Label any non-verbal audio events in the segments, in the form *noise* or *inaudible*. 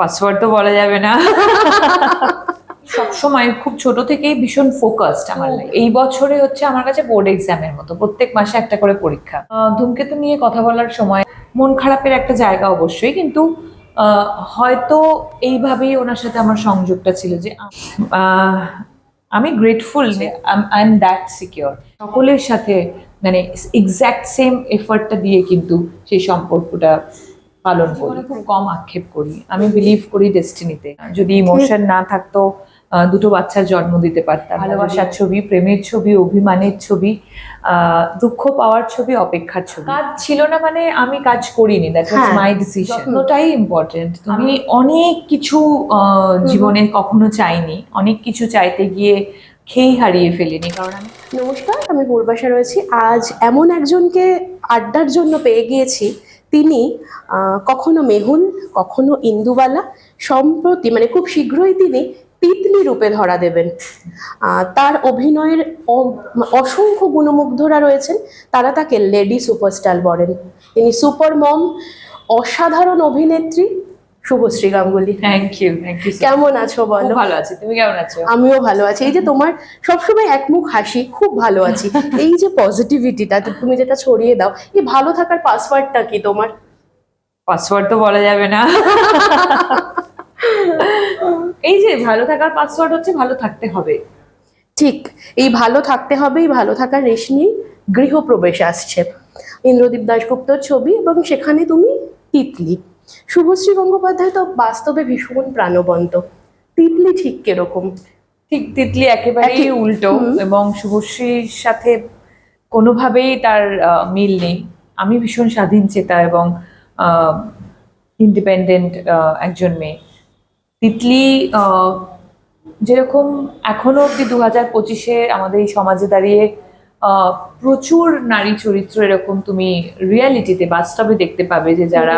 Password তো বলা যাবে না। সবসময় খুব ছোট থেকেই ভীষণ ফোকাসড আমার এই বছরে হচ্ছে আমার কাছে বোর্ড এক্সামের মতো। প্রত্যেক মাসে একটা করে পরীক্ষা। ধূমকেতু নিয়ে কথা বলার সময় মন খারাপের একটা জায়গা অবশ্যই কিন্তু হয়তো এইভাবেই ওনার সাথে আমার সংযোগটা ছিল যে আমি গ্রেটফুল যে আই এম দ্যাট সিকিওর সকলের সাথে মানে এক্স্যাক্ট সেম এফার্টটা দিয়ে কিন্তু সেই সম্পর্কটা পালন করি। খুব কম আক্ষেপ করি। আমি বিলিভ করি ডেস্টিনিতে যদি ইমোশন না থাকতো দুটো বাচ্চার জন্ম দিতে পারতাম। ভালোবাসার ছবি প্রেমের ছবি অভিমানের ছবি দুঃখ পাওয়ার ছবি অপেক্ষার ছবি। কাজ ছিল না মানে আমি কাজ করিনি। That was my decision. ওটাই ইম্পর্টেন্ট তুমি অনেক কিছু জীবনে কখনো চাইনি। অনেক কিছু চাইতে গিয়ে খেই হারিয়ে ফেলিনি। কারণ আমি নমস্কার আমি পূর্বাশা রয়েছি। আজ এমন একজনকে আড্ডার জন্য পেয়ে গিয়েছি তিনি কখনো মেহুল, কখনো ইন্দুবালা, সম্প্রতি মানে খুব শীঘ্রই তিনি তিতলি রূপে ধরা দেবেন। তার অভিনয়ের অসংখ্য গুণমুগ্ধরা রয়েছেন, তারা তাকে লেডি সুপারস্টার বলেন। তিনি সুপার মম অসাধারণ অভিনেত্রী Subhashree Ganguly thank you thank you কেমন আছো বলো? ভালো আছি তুমি কেমন আছো? আমিও ভালো আছি। এই যে তোমার সবসময় একমুখ হাসি খুব ভালো আছি। *laughs* এই যে পজিটিভিটিটা তুমি যেটা ছড়িয়ে দাও এই ভালো থাকার পাসওয়ার্ডটা কি তোমার? পাসওয়ার্ড তো বলা যাবে না। *laughs* এই যে ভালো থাকার পাসওয়ার্ড হচ্ছে ভালো থাকতে হবে। ঠিক এই ভালো থাকতে হবে এই ভালো থাকার রেশ নিয়েই গৃহপ্রবেশ আসছে। ইন্দ্রদীপ দাশগুপ্তর ছবি এবং সেখানে তুমি তিতলি। শুভশ্রী গঙ্গোপাধ্যায় তো বাস্তবে ভীষণ প্রাণবন্ত। তিতলি ঠিক কীরকম? ঠিক তিতলি একেবারেই উল্টো এবং শুভশ্রীর সাথে কোনোভাবেই তার আহ, মিল নেই। আমি ভীষণ স্বাধীন চেতা এবং ইন্ডিপেন্ডেন্ট একজন মেয়ে। তিতলি যেরকম এখনও অব্দি দু হাজার পঁচিশে আমাদের এই সমাজে দাঁড়িয়ে আহ, প্রচুর নারী চরিত্র এরকম তুমি রিয়ালিটিতে বাস্তবে দেখতে পাবে যে যারা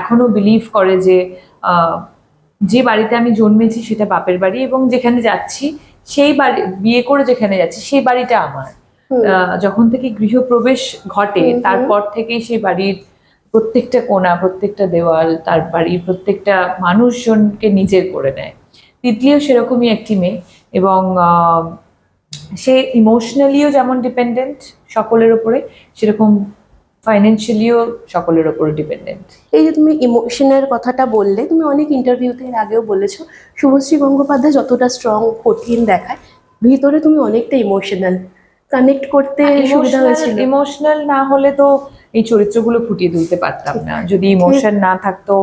এখনও বিলিভ করে যে আহ, যে বাড়িতে আমি জন্মেছি সেটা বাপের বাড়ি এবং যেখানে যাচ্ছি সেই বাড়ি বিয়ে করে যেখানে যাচ্ছি সেই বাড়িটা আমার। যখন থেকে গৃহপ্রবেশ ঘটে। তারপর থেকেই সেই বাড়ির প্রত্যেকটা কোণা প্রত্যেকটা দেওয়াল তার বাড়ির প্রত্যেকটা মানুষজনকে নিজের করে নেয়। তৃতীয় সেরকমই একটি মেয়ে এবং আহ, সে ইমোশনালিও যেমন ডিপেন্ডেন্ট সকলের উপরে সেরকম ফাইন্যান্সিয়ালিও সকলের ওপর ডিপেন্ডেন্ট এই যে তুমি ইমোশনের কথাটা বললে তুমি অনেক ইন্টারভিউতে এর আগেও বলেছ শুভশ্রী গঙ্গোপাধ্যায় যতটা স্ট্রং কঠিন দেখায় ভিতরে তুমি অনেকটা ইমোশনাল কানেক্ট করতে সুবিধা হয়েছিল। ইমোশনাল না হলে তো এই চরিত্রগুলো ফুটিয়ে তুলতে পারতাম না। যদি ইমোশন না থাকতো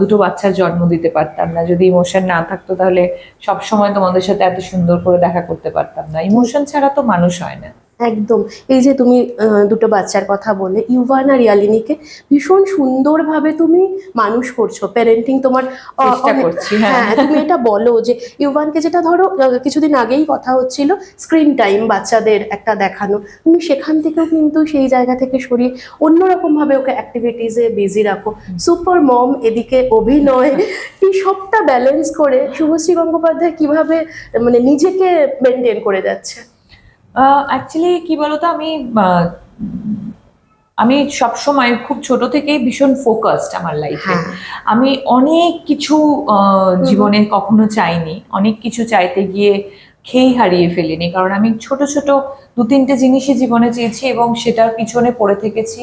দুটো বাচ্চার জন্ম দিতে পারতাম না। যদি ইমোশন না থাকতো তাহলে সব সময় তোমাদের সাথে এত সুন্দর করে দেখা করতে পারতাম না। ইমোশন ছাড়া তো মানুষ হয় না। একদম। এই যে তুমি দুটো বাচ্চার কথা বলে ইউভান আর ইয়ালিনীকে ভীষণ সুন্দরভাবে তুমি মানুষ করছ। প্যারেন্টিং তোমার হ্যাঁ। হ্যাঁ তুমি এটা বলো যে ইউভানকে যেটা ধরো কিছুদিন আগেই কথা হচ্ছিল স্ক্রিন টাইম বাচ্চাদের একটা দেখানো। তুমি সেখান থেকেও কিন্তু সেই জায়গা থেকে সরিয়ে অন্যরকম ভাবে ওকে অ্যাক্টিভিটিসে বিজি রাখো। সুপার মম এদিকে অভিনয় *laughs* এই সবটা ব্যালেন্স করে শুভশ্রী গঙ্গোপাধ্যায় কীভাবে মানে নিজেকে মেনটেন করে যাচ্ছে? অ্যাকচুয়ালি কি বলতো আমি আমি সব সময় খুব ছোট থেকেই ভীষণ ফোকাসড আমার লাইফে হ্যাঁ। আমি অনেক কিছু জীবনে কখনো চাইনি। অনেক কিছু চাইতে গিয়ে খেই হারিয়ে ফেলিনি। কারণ আমি ছোট ছোট দু তিনটে জিনিসই জীবনে চেয়েছি এবং সেটার পিছনে পড়ে থেকেছি।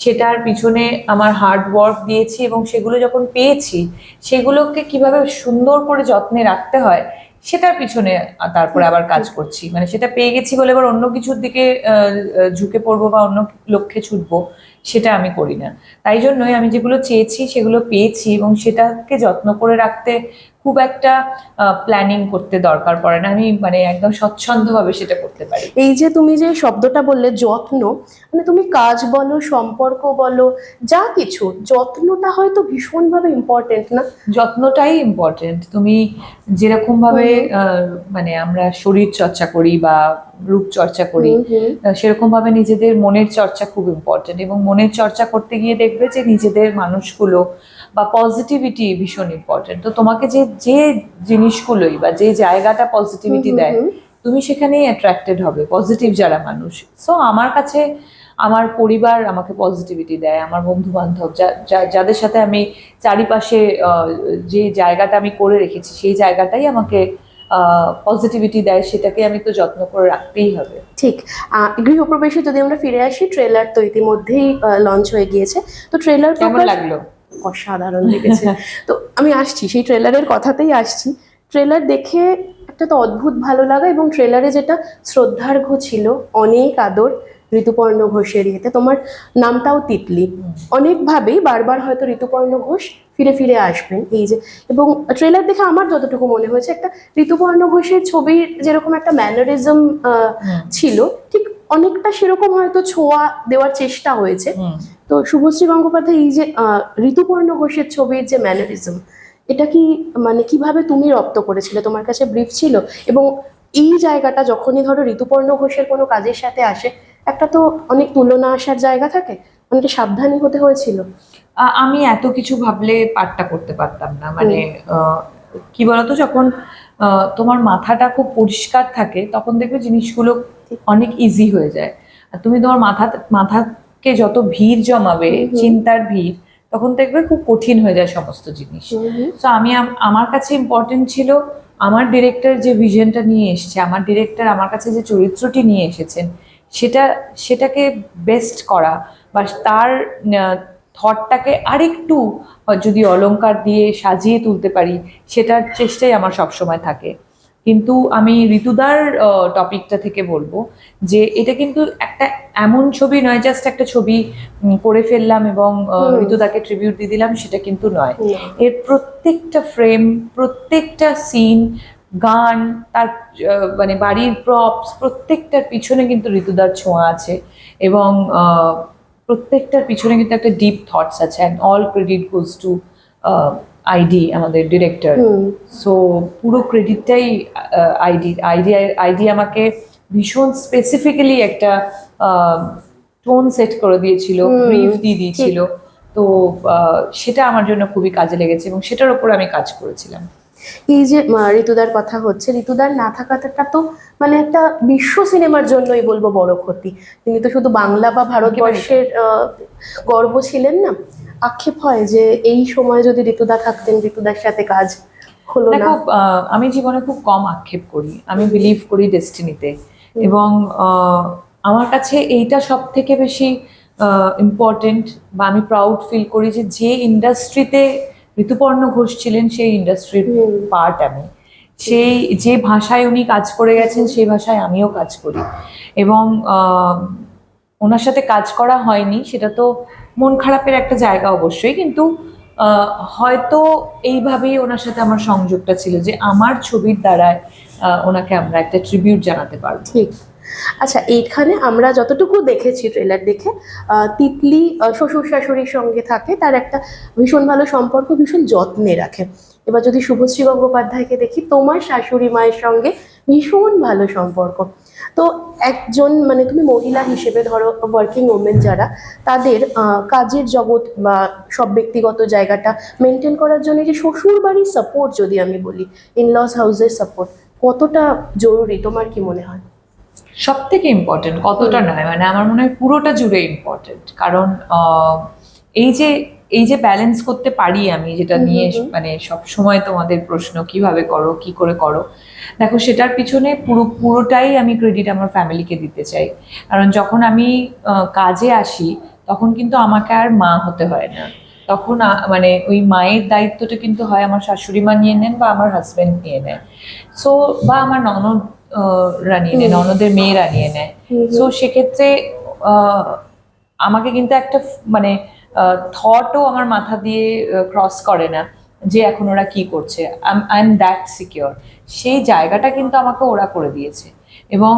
সেটার পিছনে আমার হার্ড ওয়ার্ক দিয়েছি এবং সেগুলো যখন পেয়েছি সেগুলোকে কীভাবে সুন্দর করে যত্নে রাখতে হয় সেটার পিছনে তারপরে আবার কাজ করছি। মানে সেটা পেয়ে গেছি বলে এবার অন্য কিছুর দিকে ঝুঁকে পড়ব বা অন্য লক্ষ্যে ছুটবো, সেটা আমি করি না। তাই জন্যই আমি যেগুলো চেয়েছি সেগুলো পেয়েছি এবং সেটাকে যত্ন করে রাখতে খুব একটা প্ল্যানিং করতে দরকার পড়ে না। আমি মানে একদম স্বচ্ছন্দভাবে সেটা করতে পারি। এই যে তুমি যে শব্দটা বললে যত্ন মানে তুমি কাজ বলো সম্পর্ক বলো যা কিছু যত্নটা হয়তো ভীষণভাবে ইম্পর্টেন্ট না? যত্নটাই ইম্পর্টেন্ট তুমি যেরকম ভাবে আহ, মানে আমরা শরীর চর্চা করি বা রূপ চর্চা করি। সেরকম ভাবে নিজেদের মনের চর্চা খুব ইম্পর্টেন্ট এবং মনের চর্চা করতে গিয়ে দেখবে যে নিজেদের মানুষগুলো বা পজিটিভিটি ভীষণ ইম্পর্টেন্ট তো তোমাকে যে যে জিনিসগুলোই বা যে জায়গাটা পজিটিভিটি দেয় তুমি সেখানেই অ্যাট্রাক্টেড হবে পজিটিভ যারা মানুষ। সো আমার কাছে আমার পরিবার আমাকে পজিটিভিটি দেয় আমার বন্ধু বান্ধব যাদের সাথে আমি চারিপাশে যে জায়গাটা আমি করে রেখেছি সেই জায়গাটাই আমাকে পজিটিভিটি দেয় সেটাকে আমি তো যত্ন করে রাখতেই হবে। ঠিক। গৃহপ্রবেশে যদি আমরা ফিরে আসি ট্রেলার তো ইতিমধ্যেই লঞ্চ হয়ে গিয়েছে। তো ট্রেলার কেমন লাগল? অসাধারণ লেগেছে। *laughs* তো আমি আসছি সেই ট্রেলারের কথাতেই আসছি। ট্রেলার দেখে একটা তো অদ্ভুত ভালো লাগা এবং ট্রেলারে যেটা শ্রদ্ধার্ঘ ছিল অনেক আদর ঋতুপর্ণ ঘোষের ইয়েতে। তোমার নামটাও তিতলি। অনেকভাবেই বারবার হয়তো ঋতুপর্ণ ঘোষ ফিরে ফিরে আসবেন এই যে। এবং ট্রেলার দেখে আমার যতটুকু মনে হয়েছে একটা ঋতুপর্ণ ঘোষের ছবির যেরকম একটা ম্যানারিজম ছিল ঠিক অনেকটা সেরকম হয়তো ছোঁয়া দেওয়ার চেষ্টা হয়েছে। তো শুভশ্রী গঙ্গোপাধ্যায় এই যে ঋতুপর্ণ ঘোষের ছবির যে ম্যানারিজম এটা কি মানে কীভাবে তুমি রপ্ত করেছিলে? তোমার কাছে ব্রিফ ছিল? এবং এই জায়গাটা যখনই ধরো ঋতুপর্ণ ঘোষের কোনো কাজের সাথে আসে একটা তো অনেক তুলনা আসার জায়গা থাকে অনেকটা সাবধানী হতে হয়েছিল। আমি এত কিছু ভাবলে পাঠটা করতে পারতাম না। মানে কি বলতো যখন তোমার মাথাটা খুব পরিষ্কার থাকে তখন দেখবে জিনিসগুলো অনেক ইজি হয়ে যায়। আর তুমি তোমার মাথা মাথা মাথাকে যত ভিড় জমাবে। চিন্তার ভিড় তখন দেখবে খুব কঠিন হয়ে যায় সমস্ত জিনিস। তো আমি আমার কাছে ইম্পর্টেন্ট ছিল আমার ডিরেক্টর যে ভিশনটা নিয়ে এসেছে আমার ডিরেক্টর আমার কাছে যে চরিত্রটি নিয়ে এসেছেন সেটা সেটাকে বেস্ট করা বা তার থটটাকে আরেকটু যদি অলঙ্কার দিয়ে সাজিয়ে তুলতে পারি সেটার চেষ্টাই আমার সবসময় থাকে। কিন্তু আমি ঋতুদার টপিকটা থেকে বলব যে এটা কিন্তু একটা এমন ছবি নয় জাস্ট একটা ছবি করে ফেললাম এবং ঋতুদাকে ট্রিবিউট দিয়ে দিলাম সেটা কিন্তু নয়। এর প্রত্যেকটা ফ্রেম প্রত্যেকটা সিন গান তার মানে বাড়ির প্রপস প্রত্যেকটার পিছনে কিন্তু ঋতুদার ছোঁয়া আছে এবং আহ, প্রত্যেকটার পিছনে কিন্তু একটা ডিপ থটস আছে and all credit goes to ID আমাদের ডিরেক্টর সো পুরো ক্রেডিটটাই আইডি আইডি আইডি আমাকে ভীষণ স্পেসিফিক্যালি একটা টোন সেট করে দিয়েছিল ব্রিফ দিয়ে দিয়েছিল। তো সেটা আমার জন্য খুবই কাজে লেগেছে এবং সেটার উপর আমি কাজ করেছিলাম। এই যে ঋতুদার কথা হচ্ছে ঋতুদার না থাকাটা তো মানে একটা বিশ্ব সিনেমার জন্যই বলব বড় ক্ষতি। তিনি তো শুধু বাংলা বা ভারতবর্ষের গর্ব ছিলেন না। আক্ষেপ হয় যে এই সময় যদি ঋতুদা থাকতেন ঋতুদার সাথে কাজ হলো না। আমি জীবনে খুব কম আক্ষেপ করি। আমি বিলিভ করি ডেস্টিনিতে এবং আমার কাছে এইটা সব থেকে বেশি ইম্পর্টেন্ট বা আমি প্রাউড ফিল করি যে যে ইন্ডাস্ট্রিতে ঋতুপর্ণ ঘোষ ছিলেন সেই ইন্ডাস্ট্রির পার্ট আমি। সেই যে ভাষায় উনি কাজ করে গেছেন সেই ভাষায় আমিও কাজ করি। এবং আহ, ওনার সাথে কাজ করা হয়নি সেটা তো মন খারাপের একটা জায়গা অবশ্যই, কিন্তু হয়তো এইভাবেই ওনার সাথে আমার সংযোগটা ছিল যে আমার ছবির দ্বারায় ওনাকে আমরা একটা ট্রিবিউট জানাতে পারব। ঠিক। আচ্ছা এইখানে আমরা যতটুকু দেখেছি ট্রেলার দেখে তিতলি শ্বশুর শাশুড়ির সঙ্গে থাকে, তার একটা ভীষণ ভালো সম্পর্ক, ভীষণ যত্নে রাখে। এবার যদি শুভশ্রী গঙ্গোপাধ্যায়কে দেখি, তোমার শাশুড়ি মায়ের সঙ্গে ভীষণ ভালো সম্পর্ক। তো একজন মানে তুমি মহিলা হিসেবে ধরো ওয়ার্কিং ওমেন যারা তাদের কাজের জগৎ বা সব ব্যক্তিগত জায়গাটা মেনটেন করার জন্য যে শ্বশুর বাড়ির সাপোর্ট যদি আমি বলি ইনলস হাউসের সাপোর্ট কতটা জরুরি? তোমার কি মনে হয়? সব থেকে ইম্পর্টেন্ট কতটা নয় মানে আমার মনে হয় পুরোটা জুড়ে ইম্পর্টেন্ট কারণ এই যে এই যে ব্যালেন্স করতে পারি আমি যেটা নিয়ে। মানে সব সময় তোমাদের প্রশ্ন কীভাবে করো কি করে করো? দেখো সেটার পিছনে পুরো পুরোটাই আমি ক্রেডিট আমার ফ্যামিলিকে দিতে চাই। কারণ যখন আমি কাজে আসি তখন কিন্তু আমাকে আর মা হতে হয় না। তখন মানে ওই মায়ের দায়িত্বটা কিন্তু হয় আমার শাশুড়ি মা নিয়ে নেন বা আমার হাজবেন্ড নিয়ে নেয়। সো বা আমার ননদ আহ, রা নিয়ে নেয় ননদের মেয়েরা নিয়ে নেয়। সো সেক্ষেত্রে আহ, আমাকে কিন্তু একটা মানে থটও আমার মাথা দিয়ে ক্রস করে না যে এখন ওরা কি করছে। আই এম দ্যাট সিকিওর সেই জায়গাটা কিন্তু আমাকে ওরা করে দিয়েছে। এবং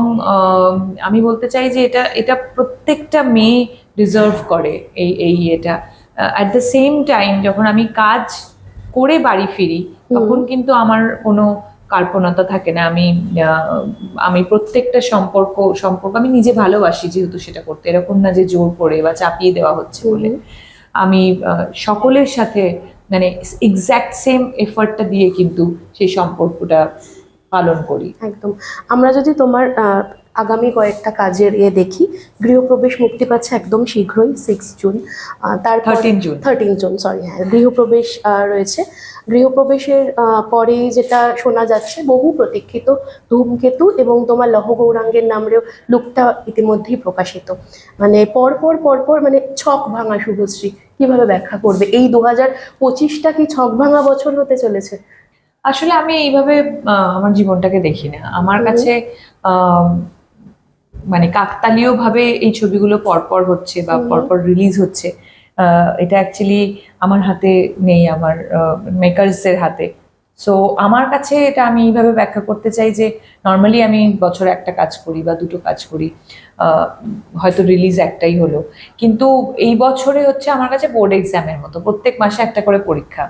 আমি বলতে চাই যে এটা এটা প্রত্যেকটা মেয়ে ডিজার্ভ করে এই এই এটা অ্যাট দ্য সেম টাইম যখন আমি কাজ করে বাড়ি ফিরি তখন কিন্তু আমার কোনো কার্পণতা থাকে না আমি আমি প্রত্যেকটা সম্পর্ক সম্পর্ক আমি নিজে ভালোবাসি যেহেতু সেটা করতে। এরকম না যে জোর করে বা চাপিয়ে দেওয়া হচ্ছে বলে। আমি সকলের সাথে মানে এক্স্যাক্ট সেম এফার্টটা দিয়ে কিন্তু সেই সম্পর্কটা পালন করি। একদম। আমরা যদি তোমার আগামী কয়েকটা কাজের ইয়ে দেখি গৃহপ্রবেশ মুক্তি পাচ্ছে একদম শীঘ্রই সিক্স জুন তার thirteen June. Thirteen June sorry হ্যাঁ গৃহপ্রবেশ রয়েছে। গৃহপ্রবেশের পরেই যেটা শোনা যাচ্ছে বহু প্রতীক্ষিত ধূমকেতু এবং তোমার লহ গৌরাঙ্গের নামেও লুকটা ইতিমধ্যেই প্রকাশিত। মানে পরপর পরপর মানে ছক ভাঙা শুভশ্রী কীভাবে ব্যাখ্যা করবে? এই দু হাজার পঁচিশটা কি ছক ভাঙা বছর হতে চলেছে? আসলে আমি এইভাবে আমার জীবনটাকে দেখি না। আমার কাছে মানে কাকতালীয় ভাবে এই ছবিগুলো পরপর হচ্ছে বা পরপর রিলিজ হচ্ছে। এটা অ্যাকচুয়ালি আমার হাতে নেই, আমার মেকার্সের হাতে। সো আমার কাছে এটা আমি এইভাবে ব্যাখ্যা করতে চাই যে নর্মালি আমি বছরে একটা কাজ করি বা দুটো কাজ করি হয়তো রিলিজ একটাই হলো। কিন্তু এই বছরে হচ্ছে আমার কাছে বোর্ড এক্সামের মতো, প্রত্যেক মাসে একটা করে পরীক্ষা।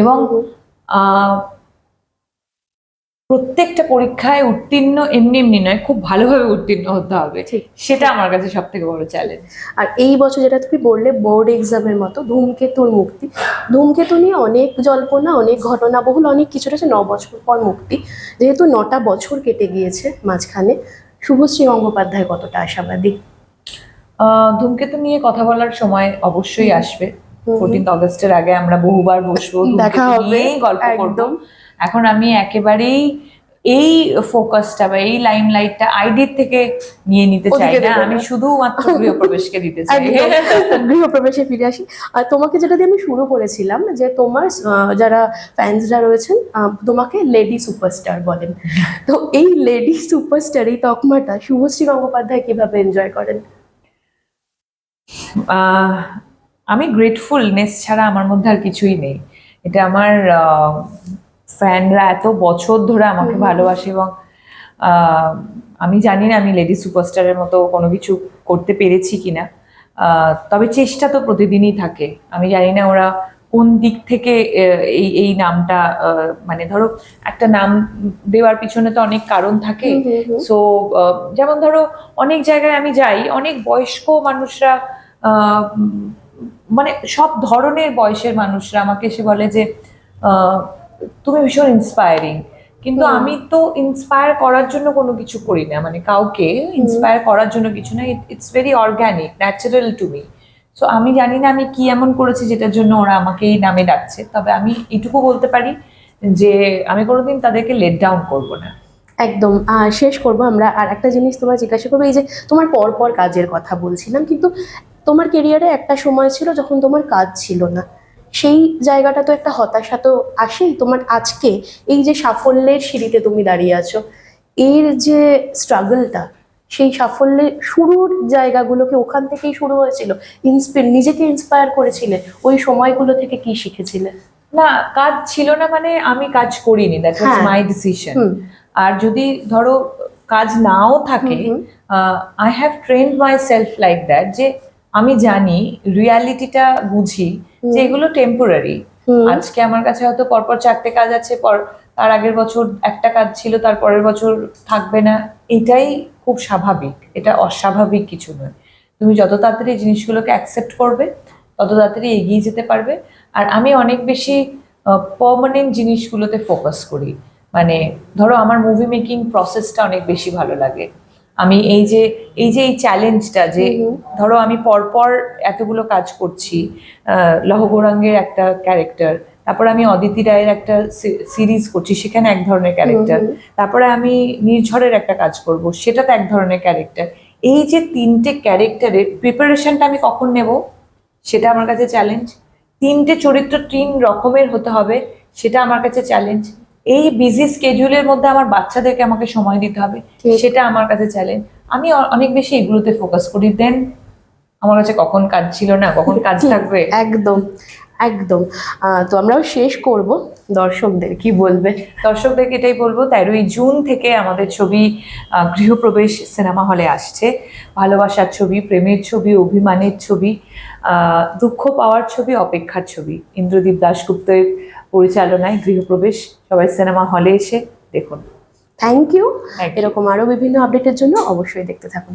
এবং প্রত্যেকটা পরীক্ষায় উত্তীর্ণ এমনি এমনি নয় খুব ভালোভাবে উত্তীর্ণ হতে হবে। সেটা আমার কাছে সব থেকে বড় চ্যালেঞ্জ আর এই বছর যেটা তুমি বললে বোর্ড এক্সামের মতো ধূমকেতুর মুক্তি। ধূমকেতু নিয়ে অনেক জল্পনা অনেক ঘটনা বহুল অনেক কিছু রয়েছে ন বছর পর মুক্তি। যেহেতু নটা বছর কেটে গিয়েছে মাঝখানে শুভশ্রী গঙ্গোপাধ্যায় কতটা আশাবাদী? ধূমকেতু নিয়ে কথা বলার সময় অবশ্যই আসবে। ফোরটিন্থ অগস্টের আগে আমরা বহুবার বসবো। দেখা হবে, গল্প করব। একদম। এখন আমি একেবারেই এই ফোকাসটা বা এই লাইম লাইটটা আইডির থেকে নিয়ে নিতে চাই না। আমি না। শুধুমাত্র গৃহপ্রবেশকে দিতে চাই। *laughs* গৃহপ্রবেশে ফিরে আসি। আর তোমাকে যেটা দিয়ে আমি শুরু করেছিলাম যে তোমার যারা ফ্যান্সরা রয়েছেন তোমাকে লেডি সুপারস্টার বলেন। তো এই লেডি সুপারস্টার এই তকমাটা শুভশ্রী গঙ্গোপাধ্যায় কীভাবে এনজয় করেন? আহ, আমি গ্রেটফুলনেস ছাড়া আমার মধ্যে আর কিছুই নেই। এটা আমার ফ্যানরা এত বছর ধরে আমাকে ভালোবাসে এবং আমি জানি না আমি লেডি সুপারস্টারের মতো কোনো কিছু করতে পেরেছি কিনা। তবে চেষ্টা তো প্রতিদিনই থাকে। আমি জানি না ওরা কোন দিক থেকে এই এই নামটা মানে ধরো একটা নাম দেওয়ার পিছনে তো অনেক কারণ থাকে। সো যেমন ধরো অনেক জায়গায় আমি যাই অনেক বয়স্ক মানুষরা আহ, মানে সব ধরনের বয়সের মানুষরা আমাকে এসে বলে যে আহ, তুমি ভীষণ ইন্সপায়ারিং কিন্তু আমি তো ইন্সপায়ার করার জন্য কোনো কিছু করি না। মানে কাউকে ইন্সপায়ার করার জন্য কিছু না। It's very organic natural to me so আমি জানি না আমি কি এমন করেছি যেটার জন্য ওরা আমাকে এই নামে ডাকছে। তবে আমি এটুকু বলতে পারি যে আমি কোনোদিন তাদেরকে লেট ডাউন করব না। একদম। আহ, শেষ করব আমরা। আর একটা জিনিস তোমার জিজ্ঞাসা করব এই যে তোমার পরপর কাজের কথা বলছিলাম কিন্তু তোমার কেরিয়ারে একটা সময় ছিল যখন তোমার কাজ ছিল না। সেই জায়গাটা তো একটা হতাশা তো আসেই। তোমার আজকে এই যে সাফল্যের সিঁড়িতে তুমি দাঁড়িয়ে আছো এর যে স্ট্রাগলটা সেই সাফল্যের শুরুর জায়গাগুলোকে ওখান থেকেই শুরু হয়েছিল? ইন্সপির নিজেকে ইন্সপায়ার করেছিলে? ওই সময়গুলো থেকে কি শিখেছিলে? না কাজ ছিল না মানে আমি কাজ করিনি দ্যাট ওয়াজ। মাই ডিসিশন আর যদি ধরো কাজ নাও থাকে I have trained myself like that যে আমি জানি রিয়ালিটিটা বুঝি যে হুম। এগুলো টেম্পোরারি আজকে আমার কাছে হয়তো পরপর চারটে কাজ আছে পর তার আগের বছর একটা কাজ ছিল তার পরের বছর থাকবে না। এটাই খুব স্বাভাবিক। এটা অস্বাভাবিক কিছু নয়। তুমি যত তাড়াতাড়ি জিনিসগুলোকে অ্যাকসেপ্ট করবে তত তাড়াতাড়ি এগিয়ে যেতে পারবে। আর আমি অনেক বেশি পার্মানেন্ট জিনিসগুলোতে ফোকাস করি। মানে ধরো আমার মুভি মেকিং প্রসেসটা অনেক বেশি ভালো লাগে। আমি এই যে এই যে এই চ্যালেঞ্জটা যে। ধরো আমি পরপর এতগুলো কাজ করছি লহগৌরাঙ্গের একটা ক্যারেক্টার তারপর আমি অদিতি রায়ের একটা সিরিজ করছি সেখানে এক ধরনের ক্যারেক্টার তারপরে আমি নির্ঝরের একটা কাজ করব সেটা তো এক ধরনের ক্যারেক্টার এই যে তিনটে ক্যারেক্টারের প্রিপারেশনটা আমি কখন নেব? সেটা আমার কাছে চ্যালেঞ্জ তিনটে চরিত্র তিন রকমের হতে হবে সেটা আমার কাছে চ্যালেঞ্জ এই বিজি স্কেডিউলের মধ্যে আমার বাচ্চাদেরকে আমাকে সময় দিতে হবে সেটা আমার কাছে চ্যালেঞ্জ আমি অনেক বেশি এগুলোতে ফোকাস করি। দেন আমার কাছে কখন কাজ ছিল না কখন কাজ *laughs* থাকবে? একদম একদম। তো আমরাও শেষ করব। দর্শকদের কি বলবে? দর্শকদেরকে এটাই বলব তেরোই জুন থেকে আমাদের ছবি গৃহপ্রবেশ সিনেমা হলে আসছে। ভালোবাসার ছবি প্রেমের ছবি অভিমানের ছবি আহ, দুঃখ পাওয়ার ছবি অপেক্ষার ছবি। ইন্দ্রদীপ দাশগুপ্তের পরিচালনায় গৃহপ্রবেশ সবাই সিনেমা হলে এসে দেখুন। থ্যাংক ইউ এরকম আরও বিভিন্ন আপডেটের জন্য অবশ্যই দেখতে থাকুন।